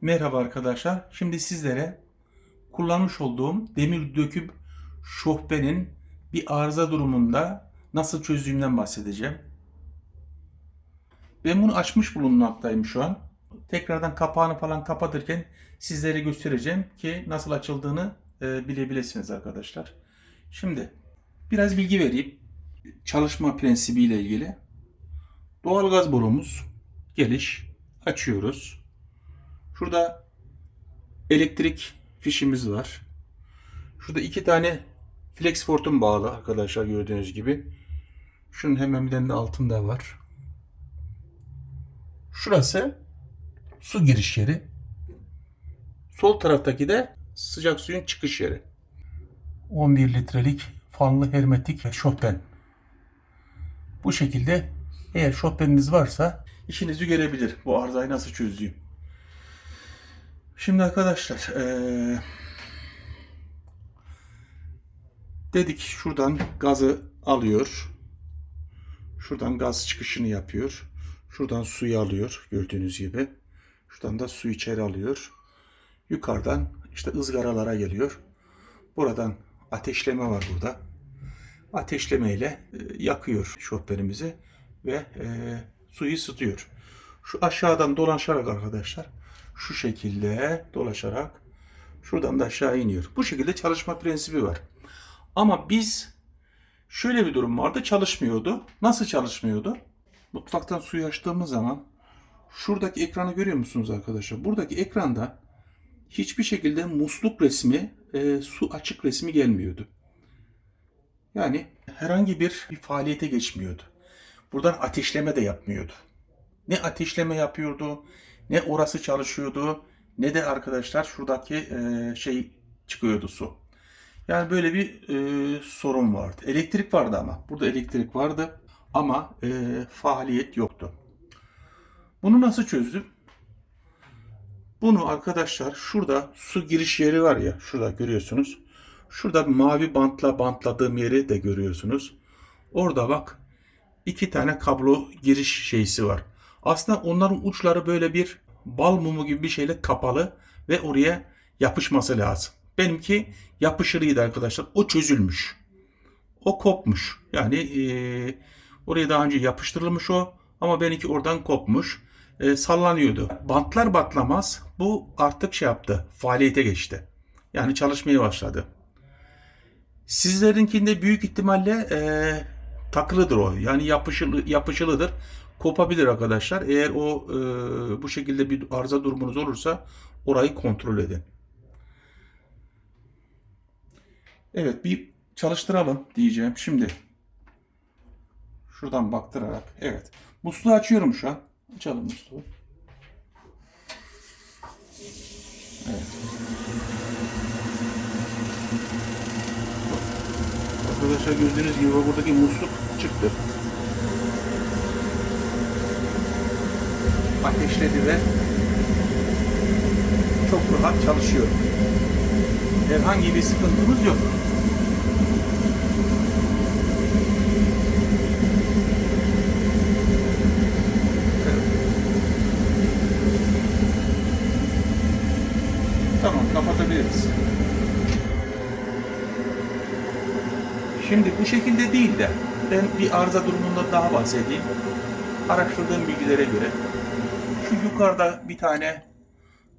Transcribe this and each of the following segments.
Merhaba arkadaşlar. Şimdi sizlere kullanmış olduğum demir döküm şohbenin bir arıza durumunda nasıl çözdüğümden bahsedeceğim. Ben bunu açmış bulunmaktayım şu an. Tekrardan kapağını falan kapatırken sizlere göstereceğim ki nasıl açıldığını e, bilebilirsiniz arkadaşlar. Şimdi biraz bilgi vereyim. Çalışma prensibiyle ilgili. Doğalgaz borumuz geliş açıyoruz. Şurada elektrik fişimiz var. Şurada iki tane Flexfort'un bağlı arkadaşlar gördüğünüz gibi. Şunun hemen bir tane de altında var. Şurası su giriş yeri. Sol taraftaki de sıcak suyun çıkış yeri. 11 litrelik fanlı hermetik şofben. Bu şekilde eğer şofbeniniz varsa işinizi görebilir. Bu arızayı nasıl çözdüğüm. Şimdi arkadaşlar eee, dedik şuradan gazı alıyor. Şuradan gaz çıkışını yapıyor. Şuradan suyu alıyor gördüğünüz gibi. Şuradan da su içeri alıyor. Yukarıdan işte ızgaralara geliyor. Buradan ateşleme var burada. Ateşleme ile e, yakıyor şoförümüzü ve e, suyu ısıtıyor. Şu aşağıdan dolaşarak arkadaşlar şu şekilde dolaşarak şuradan da aşağı iniyor. Bu şekilde çalışma prensibi var. Ama biz şöyle bir durum vardı çalışmıyordu. Nasıl çalışmıyordu? Mutfaktan suyu açtığımız zaman şuradaki ekranı görüyor musunuz arkadaşlar? Buradaki ekranda hiçbir şekilde musluk resmi, e, su açık resmi gelmiyordu. Yani herhangi bir, bir faaliyete geçmiyordu. Buradan ateşleme de yapmıyordu. Ne ateşleme yapıyordu, ne orası çalışıyordu, ne de arkadaşlar şuradaki e, şey çıkıyordu su. Yani böyle bir e, sorun vardı. Elektrik vardı ama. Burada elektrik vardı ama e, faaliyet yoktu. Bunu nasıl çözdüm? Bunu arkadaşlar şurada su giriş yeri var ya şurada görüyorsunuz. Şurada mavi bantla bantladığım yeri de görüyorsunuz. Orada bak iki tane kablo giriş şeysi var. Aslında onların uçları böyle bir bal mumu gibi bir şeyle kapalı ve oraya yapışması lazım. Benimki yapışırıydı arkadaşlar. O çözülmüş. O kopmuş. Yani eee, oraya daha önce yapıştırılmış o ama benimki oradan kopmuş. Eee, sallanıyordu. Bantlar batlamaz. Bu artık şey yaptı. Faaliyete geçti. Yani çalışmaya başladı. Sizlerinkinde büyük ihtimalle eee, takılıdır o. Yani yapışılı, yapışılıdır. Kopabilir arkadaşlar. Eğer o eee, bu şekilde bir arıza durumunuz olursa orayı kontrol edin. Evet bir çalıştıralım diyeceğim. Şimdi şuradan baktırarak. Evet. Musluğu açıyorum şu an. Açalım musluğu. Evet. Arkadaşlar gördüğünüz gibi buradaki musluk çıktı. Ateşledi ve çok rahat çalışıyor. Herhangi bir sıkıntımız yok. Tamam kapatabiliriz. Şimdi bu şekilde değil de ben bir arıza durumunda daha bahsedeyim. Araştırdığım bilgilere göre şu yukarıda bir tane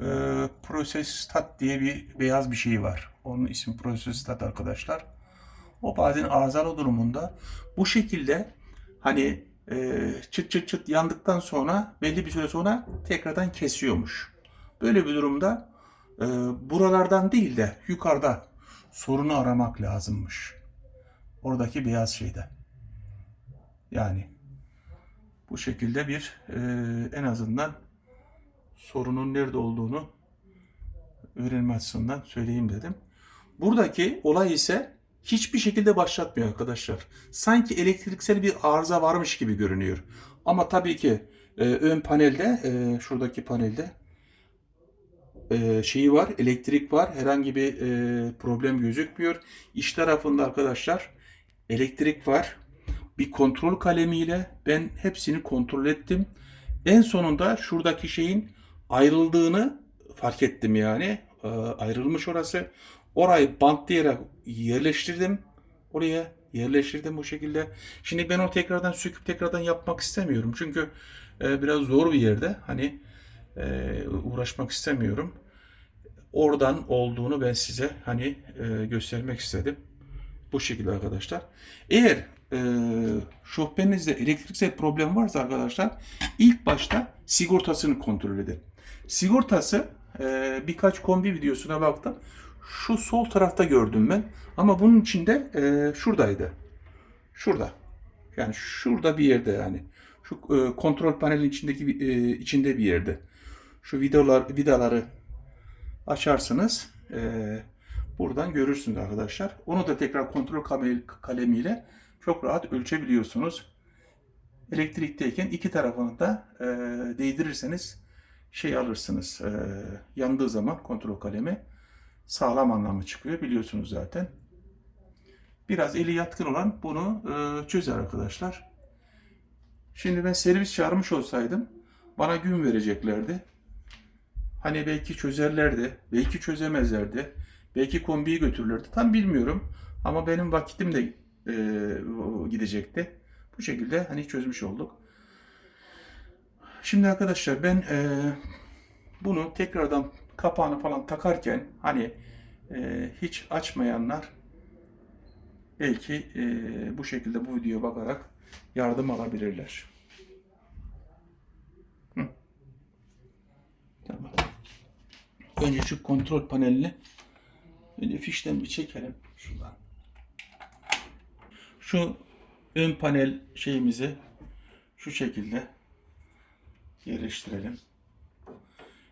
e, Prosestat diye bir beyaz bir şey var. Onun ismi Prosestat arkadaşlar. O bazen arızalı durumunda bu şekilde hani e, çıt çıt çıt yandıktan sonra belli bir süre sonra tekrardan kesiyormuş. Böyle bir durumda e, buralardan değil de yukarıda sorunu aramak lazımmış. Oradaki beyaz şeyde. Yani bu şekilde bir e, en azından sorunun nerede olduğunu öğrenme açısından söyleyeyim dedim. Buradaki olay ise hiçbir şekilde başlatmıyor arkadaşlar. Sanki elektriksel bir arıza varmış gibi görünüyor. Ama tabii ki e, ön panelde, e, şuradaki panelde e, şeyi var, elektrik var. Herhangi bir e, problem gözükmüyor. İç tarafında arkadaşlar elektrik var. Bir kontrol kalemiyle ben hepsini kontrol ettim. En sonunda şuradaki şeyin ayrıldığını fark ettim yani. Ee, ayrılmış orası. Orayı bantlayarak yerleştirdim. Oraya yerleştirdim bu şekilde. Şimdi ben o tekrardan söküp tekrardan yapmak istemiyorum. Çünkü e, biraz zor bir yerde. Hani e, uğraşmak istemiyorum. Oradan olduğunu ben size hani e, göstermek istedim. Bu şekilde arkadaşlar. Eğer e, şofberinizde elektriksel problem varsa arkadaşlar ilk başta sigortasını kontrol edin. Sigortası e, birkaç kombi videosuna baktım. Şu sol tarafta gördüm ben. Ama bunun içinde e, şuradaydı. Şurada. Yani şurada bir yerde yani. Şu e, kontrol panelin içindeki e, içinde bir yerde. Şu vidalar vidaları açarsınız. E, buradan görürsünüz arkadaşlar. Onu da tekrar kontrol kalemiyle çok rahat ölçebiliyorsunuz. Elektrikteyken iki tarafını da e, değdirirseniz şey alırsınız. E, yandığı zaman kontrol kalemi sağlam anlamı çıkıyor biliyorsunuz zaten. Biraz eli yatkın olan bunu e, çözer arkadaşlar. Şimdi ben servis çağırmış olsaydım bana gün vereceklerdi. Hani belki çözerlerdi, belki çözemezlerdi, belki kombiyi götürürlerdi. Tam bilmiyorum ama benim vakitim de e, gidecekti. Bu şekilde hani çözmüş olduk. Şimdi arkadaşlar ben e, bunu tekrardan kapağını falan takarken hani e, hiç açmayanlar belki e, bu şekilde bu videoya bakarak yardım alabilirler. Hı. Tamam. Önce şu kontrol panelini önce fişten bir çekelim şuradan. Şu ön panel şeyimizi şu şekilde yerleştirelim.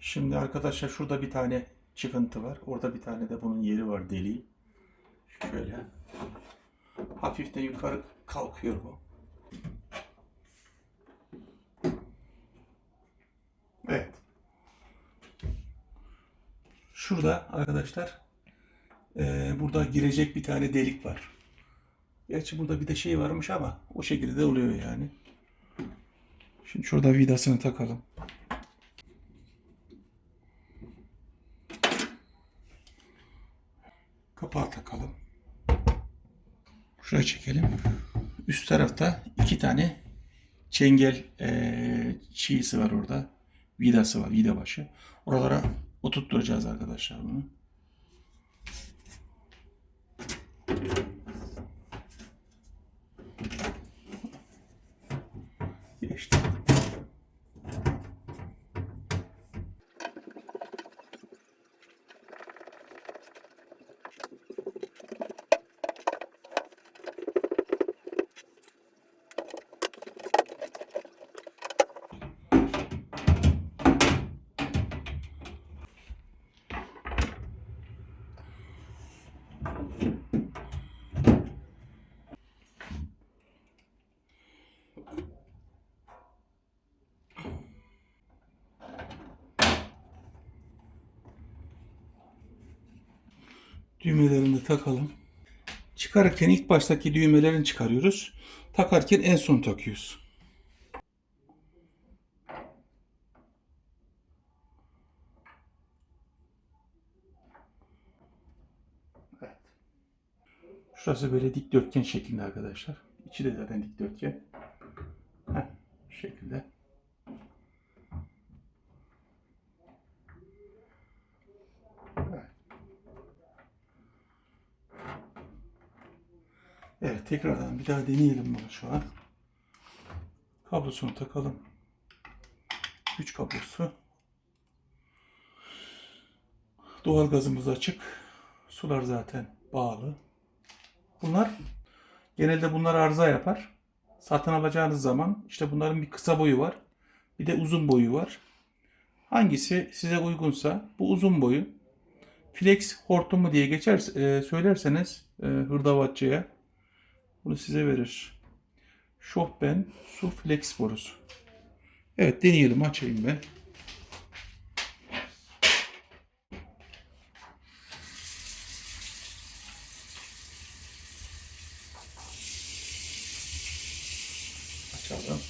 Şimdi arkadaşlar şurada bir tane çıkıntı var. Orada bir tane de bunun yeri var deliği. Şöyle. Hafiften yukarı kalkıyor bu. Evet. Şurada arkadaşlar eee, burada girecek bir tane delik var. Gerçi burada bir de şey varmış ama o şekilde de oluyor yani. Şimdi şurada vidasını takalım. Kapağı takalım. Şuraya çekelim. Üst tarafta iki tane çengel eee çiğsi var orada. Vidası var, vida başı. Oralara oturtturacağız arkadaşlar bunu. Geçti. Düğmelerini de takalım. Çıkarırken ilk baştaki düğmelerini çıkarıyoruz. Takarken en son takıyoruz. Evet. Şurası böyle dikdörtgen şeklinde arkadaşlar. İçi de zaten dikdörtgen. Heh, şu şekilde. Evet. Evet tekrardan bir daha deneyelim bunu şu an. Kablosunu takalım. Güç kablosu. Doğal gazımız açık. Sular zaten bağlı. Bunlar genelde bunlar arıza yapar. Satın alacağınız zaman işte bunların bir kısa boyu var. Bir de uzun boyu var. Hangisi size uygunsa bu uzun boyu flex hortumu diye geçer e, söylerseniz e, hırdavatçıya bunu size verir. Şofben su flex borusu. Evet deneyelim açayım ben. Açalım.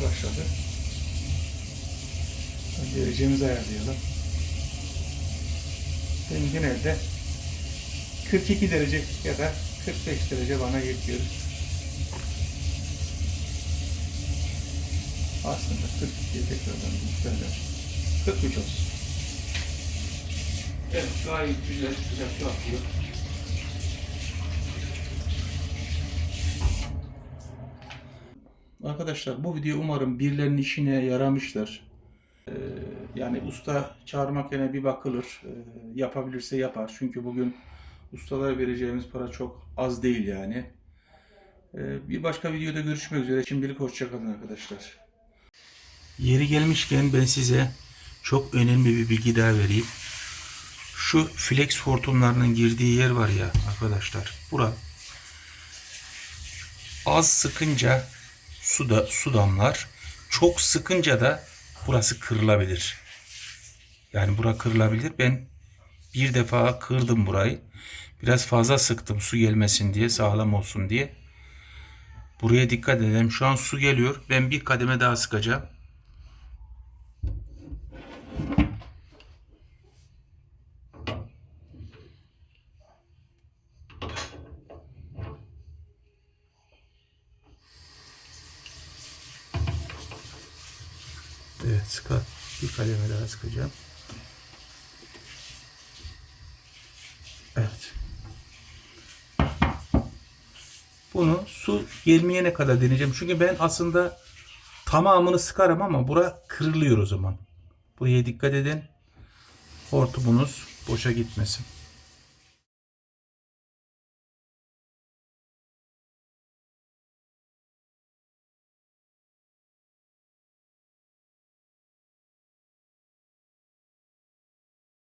Çalışmaya başladı. Derecemizi ayarlayalım. Ben genelde 42 derece ya da 45 derece bana yetiyor. Aslında 42'ye tekrardan yükseldim. 43 olsun. Evet gayet güzel sıcak yapıyor. Arkadaşlar bu video umarım birilerinin işine yaramıştır. Ee, yani usta çağırmak yerine bir bakılır. Ee, yapabilirse yapar. Çünkü bugün ustalara vereceğimiz para çok az değil yani. Ee, bir başka videoda görüşmek üzere. Şimdilik hoşçakalın arkadaşlar. Yeri gelmişken ben size çok önemli bir bilgi daha vereyim. Şu flex hortumlarının girdiği yer var ya arkadaşlar. Bura az sıkınca su da su damlar. Çok sıkınca da burası kırılabilir. Yani bura kırılabilir. Ben bir defa kırdım burayı. Biraz fazla sıktım su gelmesin diye, sağlam olsun diye. Buraya dikkat edelim. Şu an su geliyor. Ben bir kademe daha sıkacağım. Sıkar. Bir kademe daha sıkacağım. Evet. Bunu su gelmeyene kadar deneyeceğim. Çünkü ben aslında tamamını sıkarım ama bura kırılıyor o zaman. Buraya dikkat edin. Hortumunuz boşa gitmesin.